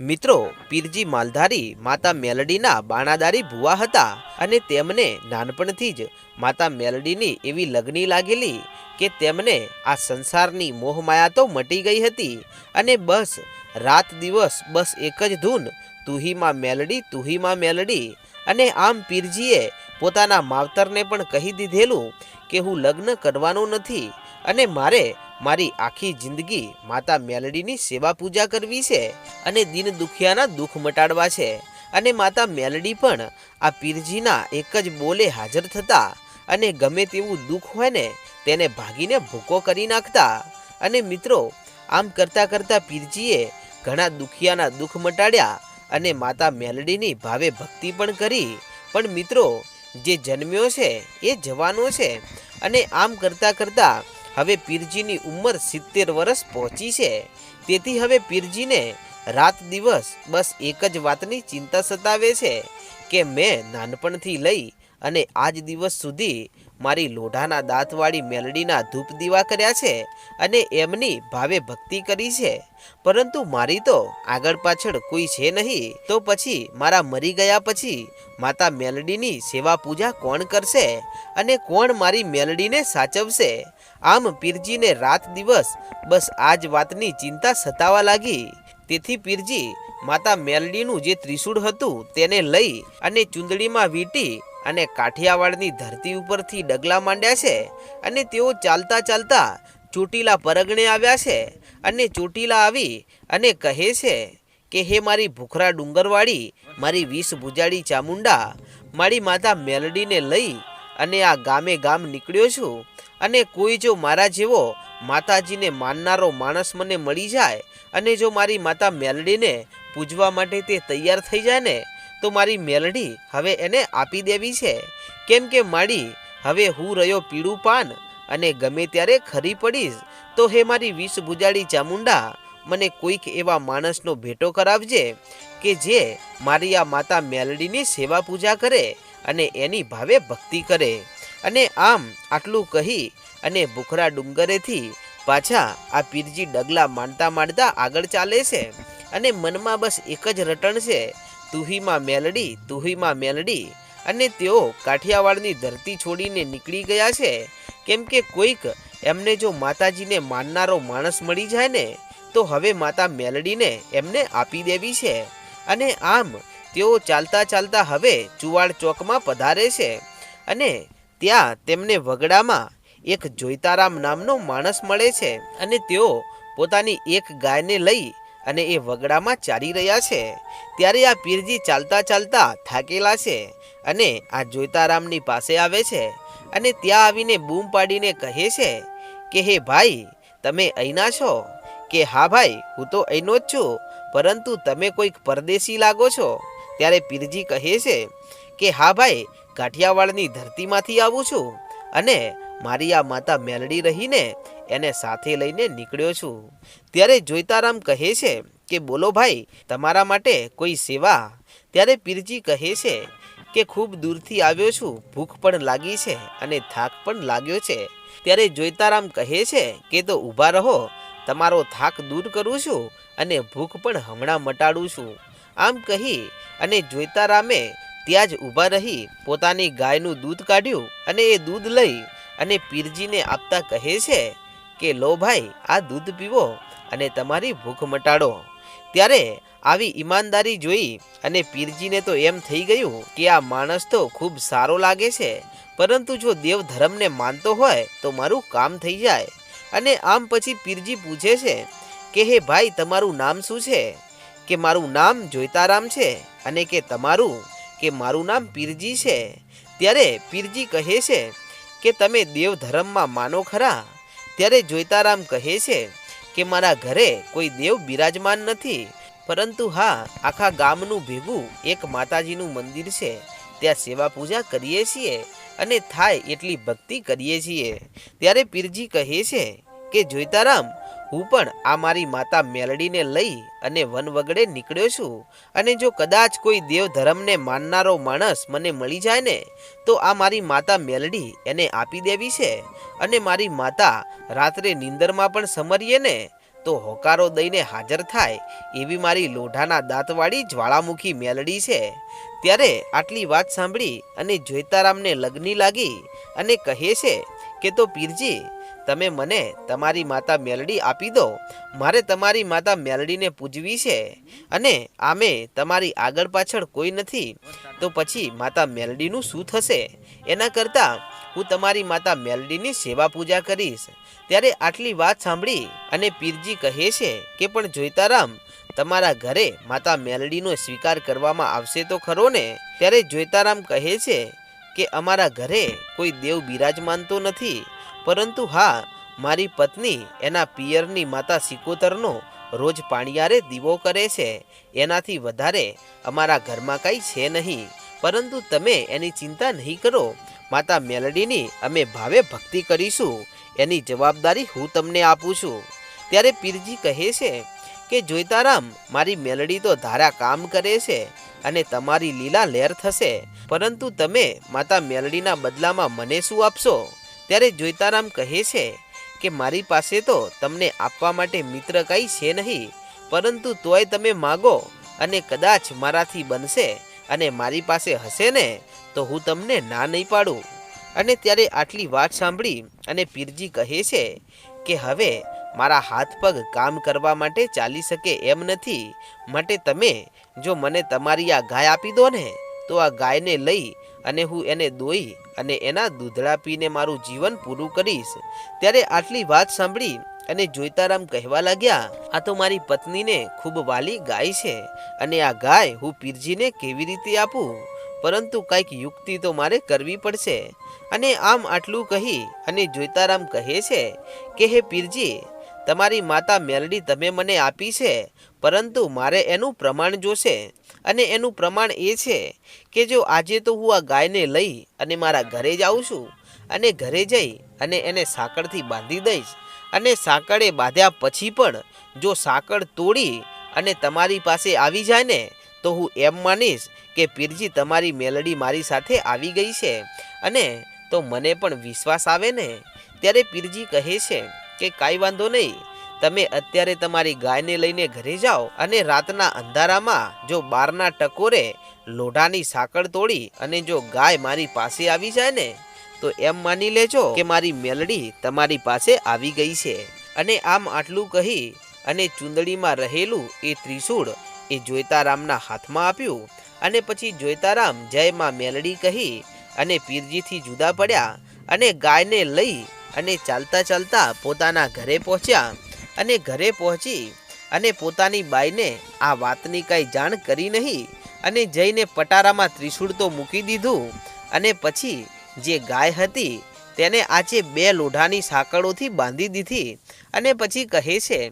મિત્રો, પીરજી માલધારી માતા મેલડીના બાણાદારી ભુવા હતા અને તેમને નાનપણથી જ માતા મેલડીની એવી લગની લાગેલી કે તેમને આ સંસારની મોહમાયા તો મટી ગઈ હતી અને બસ રાત દિવસ બસ એક જ ધૂન તુહીમાં મેલડી તુહીમાં મેલડી. અને આમ પીરજીએ પોતાના માવતરને પણ કહી દીધેલું કે હું લગ્ન કરવાનું નથી અને મારે મારી આખી જિંદગી માતા મેલડીની સેવા પૂજા કરવી છે અને દિન દુખિયાના દુઃખ મટાડવા છે. અને માતા મેલડી પણ આ પીરજીના એક જ બોલે હાજર થતા અને ગમે તેવું દુઃખ હોય ને તેને ભાગીને ભૂકો કરી નાખતા. અને મિત્રો, આમ કરતાં કરતાં પીરજીએ ઘણા દુખિયાના દુઃખ મટાડ્યા અને માતા મેલડીની ભાવે ભક્તિ પણ કરી. પણ મિત્રો, જે જન્મ્યો છે એ જવાનો છે. અને આમ કરતાં કરતાં હવે પીરજીની ઉંમર સિત્તેર વર્ષ પહોંચી છે. તેથી હવે પીરજીને રાત દિવસ બસ એક જ વાતની ચિંતા સતાવે છે કે મેં નાનપણથી લઈ અને આજ દિવસ સુધી મારી લોઢાના દાંતવાળી મેલડીના ધૂપ દીવા કર્યા છે અને એમની ભાવે ભક્તિ કરી છે. પરંતુ મારી તો આગળ પાછળ કોઈ છે નહીં. તો પછી મારા મરી ગયા પછી માતા મેલડીની સેવા પૂજા કોણ કરશે અને કોણ મારી મેલડીને સાચવશે? આમ પીરજીને રાત દિવસ બસ આ જ વાતની ચિંતા સતાવા લાગી. તેથી પીરજી માતા મેલડીનું જે ત્રિશૂળ હતું તેને લઈ અને ચૂંદડીમાં વીંટી અને કાઠિયાવાડની ધરતી ઉપરથી ડગલા માંડ્યા છે અને તેઓ ચાલતા ચાલતા ચોટીલા પરગણે આવ્યા છે અને ચોટીલા આવી અને કહે છે કે, હે મારી ભૂખરા ડુંગરવાળી, મારી વીસ ભુજાડી ચામુંડા, મારી માતા મેલડીને લઈ અને આ ગામે ગામ નીકળ્યો છું અને કોઈ જો મારા જેવો માતાજીને માનનારો માણસ મને મળી જાય અને જો મારી માતા મેલડીને પૂજવા માટે તે તૈયાર થઈ જાય ને તો મારી મેલડી, હવે એને આપી દેવી છે. કેમ કે માડી, હવે હું રહ્યો પીળું પાન અને ગમે ત્યારે ખરી પડીશ, તો હે મારી વીસ ભુજાડી ચામુંડા, મને કોઈક એવા માણસનો ભેટો કરાવજે, કે જે મારી આ માતા મેલડીની સેવા પૂજા કરે અને એની ભાવે ભક્તિ કરે. અને આમ આટલું કહી અને ભૂખરા ડુંગરેથી પાછા આ પીરજી ડગલા માંડતા માંડતા આગળ ચાલે છે. અને મનમાં બસ એક જ રટણ છે તુહીમાં મેલડી તુહીમાં મેલડી અને તેઓ કાઠિયાવાડની ધરતી છોડીને નીકળી ગયા છે. કેમ કે કોઈક એમને જો માતાજીને માનનારો માણસ મળી જાય ને, તો હવે માતા મેલડીને એમને આપી દેવી છે. અને આમ તેઓ ચાલતા ચાલતા હવે ચુવાડ ચોકમાં પધારે છે અને ત્યાં તેમને વગડામાં એક જોઈતારામ નામનો માણસ મળે છે અને તેઓ પોતાની એક ગાયને લઈ અને એ વગડામાં ચારી રહ્યા છે. ત્યારે આ પીરજી ચાલતા ચાલતા થાકેલા છે અને આ જોઈતારામની પાસે આવે છે અને ત્યાં આવીને બૂમ પાડીને કહે છે કે, હે ભાઈ, તમે અહીંના છો? કે, હા ભાઈ, હું તો અહીંનો જ છું, પરંતુ તમે કોઈક પરદેશી લાગો છો. ત્યારે પીરજી કહે છે કે, હા ભાઈ કાઠિયાવાડની ધરતીમાંથી આવું છું અને મારી આ માતા મેલડી રહીને એને સાથે લઈને નીકળ્યો છું. ત્યારે જોઈતારામ કહે છે કે, બોલો ભાઈ, તમારા માટે કોઈ સેવા? ત્યારે પીરજી કહે છે કે, ખૂબ દૂરથી આવ્યો છું, ભૂખ પણ લાગી છે અને થાક પણ લાગ્યો છે. ત્યારે જોઈતારામ કહે છે કે, તો ઊભા રહો, તમારો થાક દૂર કરું છું અને ભૂખ પણ હમણાં મટાડું છું. આમ કહી અને જોઈતારામે ત્યાં જ ઊભા રહી, પોતાની ગાયનું દૂધ કાઢ્યું અને એ દૂધ લઈ અને પીરજીને આપતા કહે છે કે લો ભાઈ, આ દૂધ પીવો અને તમારી ભૂખ મટાડો. ત્યારે આવી ઈમાનદારી જોઈ અને પીરજીને તો એમ થઈ ગયું કે આ માણસ તો ખૂબ સારો લાગે છે, પરંતુ જો દેવ ધર્મને માનતો હોય તો મારું કામ થઈ જાય. અને આમ પછી પીરજી પૂછે છે કે, હે ભાઈ, તમારું નામ શું છે? કે મારું નામ જોઈતારામ છે અને કે તમારું, કે મારું નામ પીરજી છે? ત્યારે પીરજી કહે છે કે, તમે દેવ ધર્મમાં માનો ખરા ત્યારે જોઈતારામ કહે છે કે મારા ઘરે કોઈ દેવ બિરાજમાન નથી, પરંતુ હા, આખા ગામનું ભેગું એક માતાજીનું મંદિર છે. ત્યાં સેવા પૂજા કરીએ છીએ અને થાય એટલી ભક્તિ કરીએ છીએ. ત્યારે પીરજી કહે છે કે, જોઈતારામ હું પણ આ મારી માતા મેલડીને લઈ અને વન વગડે નીકળ્યો છું. અને જો કદાચ કોઈ દેવ ધર્મને માનનારો માણસ મને મળી જાય ને, તો આ મારી માતા મેલડી એને આપી દેવી છે. અને મારી માતા રાત્રે નીંદરમાં પણ સમરીએ ને, તો હોકારો દઈને હાજર થાય એવી મારી લોઢાના દાંતવાળી જ્વાળામુખી મેલડી છે. ત્યારે આટલી વાત સાંભળી અને જોઈતારામને લગ્ની લાગી અને કહે છે કે તો પીરજી તમે મને તમારી માતા મેલડી આપી દો. મારે તમારી માતા મેલડીને પૂજવી છે અને આમે તમારી આગળ પાછળ કોઈ નથી, તો પછી માતા મેલડીનું શું થશે? એના કરતાં હું તમારી માતા મેલડીની સેવા પૂજા કરીશ. ત્યારે આટલી વાત સાંભળી અને પીરજી કહે છે કે, પણ જોઈતારામ, તમારા ઘરે માતા મેલડીનો સ્વીકાર કરવામાં આવશે તો ખરો ને? ત્યારે જોઈતારામ કહે છે કે, અમારા ઘરે કોઈ દેવ બિરાજમાન તો નથી પરંતુ હા, મારી પત્ની એના પિયરની માતા સિકોતરનો રોજ પાણીયારે દીવો કરે છે. એનાથી વધારે અમારા ઘરમાં કંઈ છે નહીં. પરંતુ તમે એની ચિંતા નહીં કરો. માતા મેલડીની અમે ભાવે ભક્તિ કરીશું. એની જવાબદારી હું તમને આપું છું. ત્યારે પીરજી કહે છે કે, જોઈતારામ, મારી મેલડી તો ધારા કામ કરે છે અને તમારી લીલા લહેર થશે. પરંતુ તમે માતા મેલડીના બદલામાં મને શું આપશો? ત્યારે જોઈતારામ કહે છે કે મારી પાસે તો તમને આપવા માટે મિત્ર કંઈ છે નહીં, પરંતુ તોય તમે માગો અને કદાચ મારાથી બનશે અને મારી પાસે હશે ને, તો હું તમને ના નહીં પાડું. અને ત્યારે આટલી વાત સાંભળી અને પીરજી કહે છે કે હવે મારા હાથ પગ કામ કરવા માટે ચાલી શકે એમ નથી, માટે તમે જો મને તમારી આ ગાય આપી દો ને તો આ ગાયને લઈ અને હું એને દોઈ અને એના દૂધડા પીને મારું જીવન પૂરું કરીશ. ત્યારે આટલી વાત સાંભળી અને જોઈતારામ કહેવા લાગ્યા, આ તો મારી પત્નીને ખૂબ વાલી ગાય છે અને આ ગાય હું પીરજીને કેવી રીતે આપું? પરંતુ કંઈક યુક્તિ તો મારે કરવી પડશે. અને આમ આટલું કહી અને જોઈતારામ કહે છે કે, હે પીરજી તમારી માતા મેલડી તમે મને આપી છે, પરંતુ મારે એનું પ્રમાણ જોશે, અને એનું પ્રમાણ એ છે કે જો આજે તો હું આ ગાયને લઈ અને મારા ઘરે જાઉં છું, અને ઘરે જઈ અને એને સાંકળથી બાંધી દઈશ, અને સાંકળે બાંધ્યા પછી પણ જો સાંકળ તોડી અને તમારી પાસે આવી જાય ને, તો હું એમ માનીશ કે પીરજી તમારી મેલડી મારી સાથે આવી ગઈ છે, અને તો મને પણ વિશ્વાસ આવે ને, ત્યારે પીરજી કહે છે કે કાંઈ વાંધો નહીં. તમે અત્યારે તમારી ગાયને લઈને ઘરે જાઓ અને રાતના અંધારામાં જો બારના ટકોરે લોઢાની સાંકળ તોડી અને જો ગાય મારી પાસે આવી જાય ને, તો એમ માની લેજો કે મારી મેલડી તમારી પાસે આવી ગઈ છે. અને આમ આટલું કહી અને ચૂંદડીમાં રહેલું એ ત્રિશૂળ એ જોઈતારામના હાથમાં આપ્યું અને પછી જોઈતારામ જય માં મેલડી કહી અને પીરજીથી જુદા પડ્યા અને ગાયને લઈ અને ચાલતા ચાલતા પોતાના ઘરે પહોંચ્યા અને ઘરે પહોંચી અને પોતાની બાઈને આ વાતની કાંઈ જાણ કરી નહીં અને જઈને પટારામાં ત્રિશૂળ તો મૂકી દીધું અને પછી જે ગાય હતી તેને આજે બે લોઢાની સાંકળોથી બાંધી દીધી અને પછી કહે છે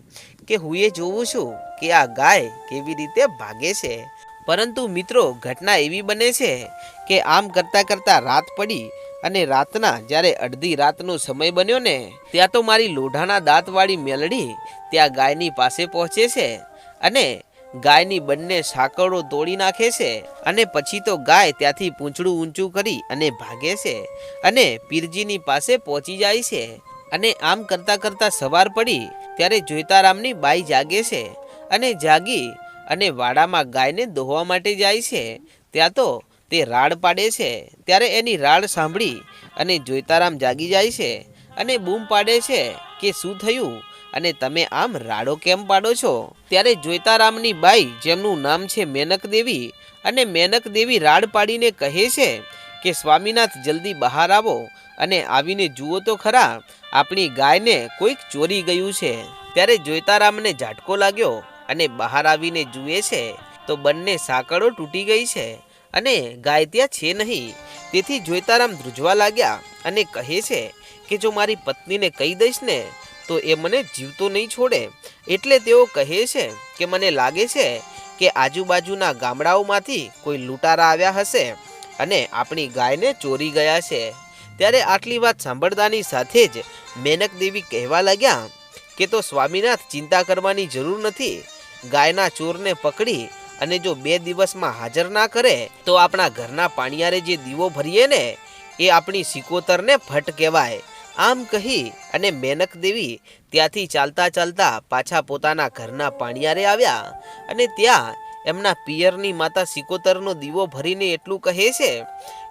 કે હું એ જોઉં છું કે આ ગાય કેવી રીતે ભાગે છે. પરંતુ મિત્રો, ઘટના એવી બને છે કે આમ કરતાં કરતાં રાત પડી અને રાતના જ્યારે અડધી રાતનો સમય બન્યો ને, ત્યાં તો મારી લોઢાના દાંતવાળી મેલડી ત્યાં ગાયની પાસે પહોંચે છે અને ગાયની બંને સાંકળો તોડી નાખે છે અને પછી તો ગાય ત્યાંથી પૂંછડું ઊંચું કરી અને ભાગે છે અને પીરજીની પાસે પહોંચી જાય છે અને આમ કરતાં કરતાં સવાર પડી ત્યારે જોઈતારામની બાઈ જાગે છે અને જાગી અને વાડામાં ગાયને દોહવા માટે જાય છે. ત્યાં તો તે રાડ પાડે છે, ત્યારે એની રાડ સાંભળી અને જોઈતારામ જાગી જાય છે અને બૂમ પાડે છે કે શું થયું અને તમે આમ રાડો કેમ પાડો છો? ત્યારે જોઈતારામની બાઈ, જેમનું નામ છે મેનક દેવી અને મેનક દેવી રાડ પાડીને કહે છે કે, સ્વામીનાથ, જલ્દી બહાર આવો અને આવીને જુઓ તો ખરા, આપણી ગાયને કોઈક ચોરી ગયું છે. ત્યારે જોઈતારામને ઝાટકો લાગ્યો અને બહાર આવીને જુએ છે તો બંને સાંકળો તૂટી ગઈ છે. અને ગાય ત્યાં છે નહીં. તેથી જોઈતારામ ધ્રુજવા લાગ્યા અને કહે છે કે જો મારી પત્નીને કહી દઈશ ને, તો એ મને જીવતો નહીં છોડે. એટલે તેઓ કહે છે કે મને લાગે છે કે આજુબાજુના ગામડાઓમાંથી કોઈ લૂંટારા આવ્યા હશે અને આપણી ગાયને ચોરી ગયા છે. ત્યારે આટલી વાત સાંભળતાની સાથે જ મેનક દેવી કહેવા લાગ્યા કે તો સ્વામીનાથ ચિંતા કરવાની જરૂર નથી. ગાયના ચોરને પકડી અને જો બે દિવસમાં હાજર ના કરે, તો આપણા ઘરના પાણીયારે જે દીવો ભરીએ ને, એ આપણી સિકોતરને ફટ કહેવાય. આમ કહી અને મેનક દેવી ત્યાંથી ચાલતા ચાલતા પાછા પોતાના ઘરના પાણિયારે આવ્યા અને ત્યાં એમના પિયરની માતા સિકોતરનો દીવો ભરીને એટલું કહે છે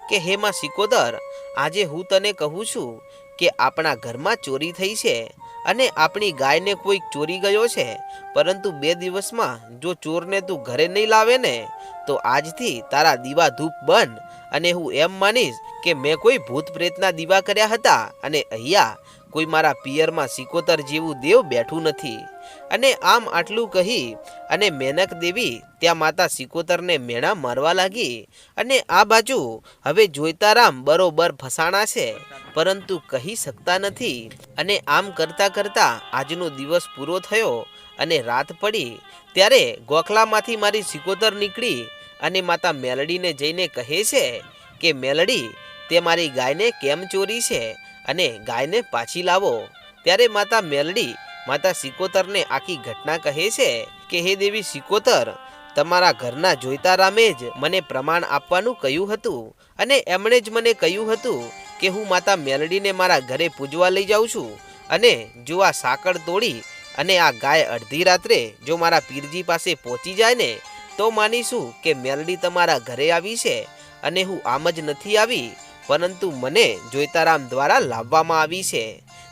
કે, હે માં સિકોતર, આજે હું તને કહું છું કે આપણા ઘરમાં ચોરી થઈ છે. અને આપણી ગાયને કોઈક ચોરી ગયો છે? પરંતુ બે દિવસમાં જો ચોરને તું ઘરે નહીં લાવે ને, તો આજથી તારા દીવા ધૂપ બંધ. અને હું એમ માનીશ કે મેં કોઈ ભૂત પ્રેતના દીવા કર્યા હતા અને અહીંયા કોઈ મારા પિયરમાં સિકોતર જેવું દેવ બેઠું નથી. અને આમ આટલું કહી અને મેનક દેવી ત્યાં માતા સિકોતરને મેણા મારવા લાગી અને આ બાજુ હવે જોઈતારામ બરોબર ફસાણા છે પરંતુ કહી શકતા નથી અને આમ કરતા કરતા આજનો દિવસ પૂરો થયો અને રાત પડી. ત્યારે ગોખલામાંથી મારી સિકોતર નીકળી અને માતા મેલડીને જઈને કહે છે કે, મેલડી, તે મારી ગાયને કેમ ચોરી છે? અને ગાયને પાછી લાવો. ત્યારે માતા મેલડી માતા સિકોતરને આખી ઘટના કહે છે કે, હે દેવી સિકોતર, તમારા ઘરના જોઈતા રામે જ મને પ્રમાણ આપવાનું કહ્યું હતું અને એમણે જ મને કહ્યું હતું કે, હું માતા મેલડીને મારા ઘરે પૂજવા લઈ જાઉં છું અને જો આ સાકળ તોડી અને આ ગાય અડધી રાત્રે જો મારા પીરજી પાસે પહોંચી જાય ને, તો માનીશું કે મેલડી તમારા ઘરે આવી છે અને હું આમ જ નથી આવી, પરંતુ મને જોઈતારામ દ્વારા લાવવામાં આવી છે.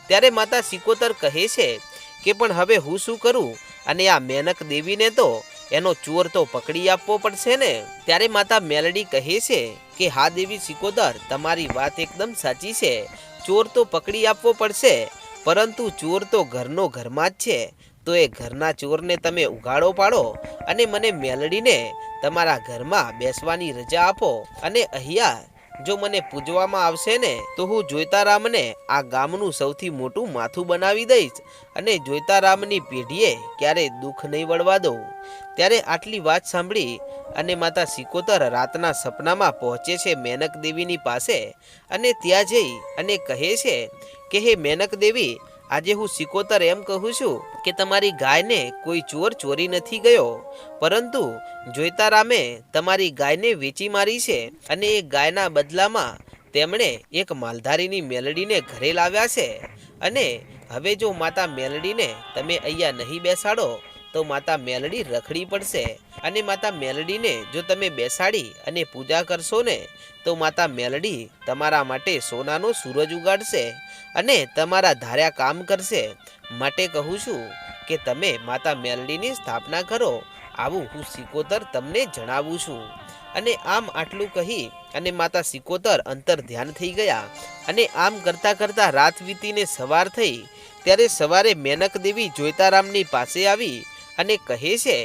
ત્યારે માતા સિકોતર કહે છે કે પણ હવે હું શું કરું? અને આ મેનક દેવીને તો એનો ચોર તો પકડી આપવો પડશે ને? ત્યારે માતા મેલડી કહે છે કે, હા દેવી સિકોદર, તમારી વાત એકદમ સાચી છે. ચોર તો પકડી આપવો પડશે, પરંતુ ચોર તો ઘરનો ઘરમાં જ છે. તો એ ઘરના ચોરને તમે ઉઘાડો પાડો અને મને મેલડીને તમારા ઘરમાં બેસવાની રજા આપો અને અહીંયા જો મને પૂજવામાં આવશે ને, તો હું જોઈતારામને આ ગામનું સૌથી મોટું માથું બનાવી દઈશ અને જોઈતારામની પેઢીએ ક્યારેય દુઃખ નહીં વળવા દઉં. ત્યારે આટલી વાત સાંભળી અને માતા સિકોતર રાતના સપનામાં પહોંચે છે મેનક દેવીની પાસે અને ત્યાં જઈ અને કહે છે કે, હે મેનક દેવી આજે હું સિકોતર એમ કહું છું કે તમારી ગાયને કોઈ ચોર ચોરી નથી ગયો. પરંતુ જોઈતારામે તમારી ગાયને વેચી મારી છે અને એ ગાયના બદલામાં તેમણે એક માલધારીની મેલડીને ઘરે લાવ્યા છે. અને હવે જો માતા મેલડીને તમે અહીંયા નહીં બેસાડો, તો માતા મેલડી રખડી પડશે. અને માતા મેલડીને જો તમે બેસાડી અને પૂજા કરશો ને, તો માતા મેલડી તમારા માટે સોનાનો સૂરજ ઉગાડશે. અને તમારા ધાર્યા કામ કરશે. માટે કહું છું કે તમે માતા મેલડીની સ્થાપના કરો. આવું હું સિકોતર તમને જણાવું છું. અને આમ આટલું કહી અને માતા સિકોતર અંતર ધ્યાન થઈ ગયા. અને આમ કરતાં કરતાં રાત વીતીને સવાર થઈ. ત્યારે સવારે મેનક દેવી જોઈતારામની પાસે આવી અને કહે છે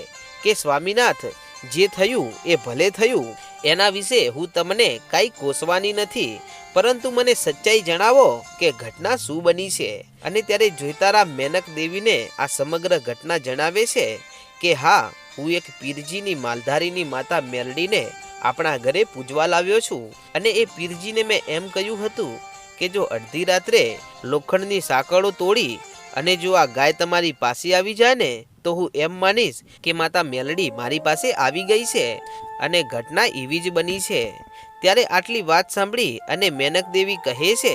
કે સ્વામીનાથ, જે થયું એ ભલે થયું. એના વિશે હું તમને કાંઈ કોસવાની નથી, પરંતુ મને સચ્ચાઈ જણાવો કે ઘટના શું બની છે. અને ત્યારે જોઈતારામ મેનક દેવીને આ સમગ્ર ઘટના જણાવે છે કે હા, હું એક પીરજીની માલધારીની માતા મેલડીને આપણા ઘરે પૂજવા લાવ્યો છું. અને એ પીરજીને મેં એમ કહ્યું હતું કે જો અડધી રાત્રે લોખંડની સાંકળો તોડી અને જો આ ગાય તમારી પાસે આવી જાય ને, તો હું એમ માનીશ કે માતા મેલડી મારી પાસે આવી ગઈ છે અને ઘટના એવી જ બની છે. ત્યારે આટલી વાત સાંભળી અને મેનક દેવી કહે છે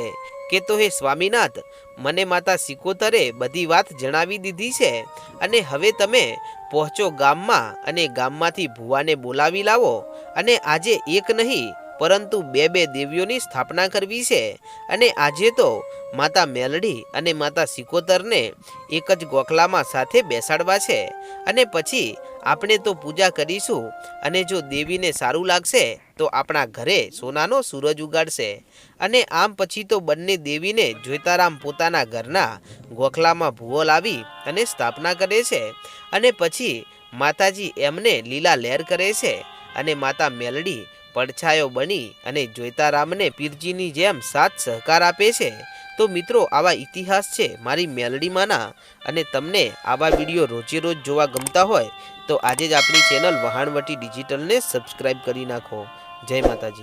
કે, તો હે સ્વામીનાથ, મને માતા સિકોતરે બધી વાત જણાવી દીધી છે અને હવે તમે પહોંચો ગામમાં અને ગામમાંથી ભુવાને બોલાવી લાવો અને આજે એક નહીં પરંતુ બે બે દેવીઓની સ્થાપના કરવી છે. અને આજે તો માતા મેલડી અને માતા સિકોતરને એક જ ગોખલામાં સાથે બેસાડવા છે. અને પછી આપણે તો પૂજા કરીશું અને જો દેવીને સારું લાગશે તો આપણા ઘરે સોનાનો સૂરજ ઉગાડશે. અને આમ પછી તો બંને દેવીને જોઈતારામ પોતાના ઘરના ગોખલામાં ભૂવો લાવી અને સ્થાપના કરે છે. અને પછી માતાજી એમને લીલા લહેર કરે છે. અને માતા મેલડી પડછાયો બની અને જોઈતારામને પીરજીની જેમ સાથ સહકાર આપે છે, તો મિત્રો આવા ઇતિહાસ છે મારી મેલડીમાંના. અને તમને આવા વીડિયો રોજે રોજ જોવા ગમતા હોય, તો આજે જ આપણી ચેનલ વહાણવટી ડિજિટલને સબસ્ક્રાઈબ કરી નાખો. જય માતાજી.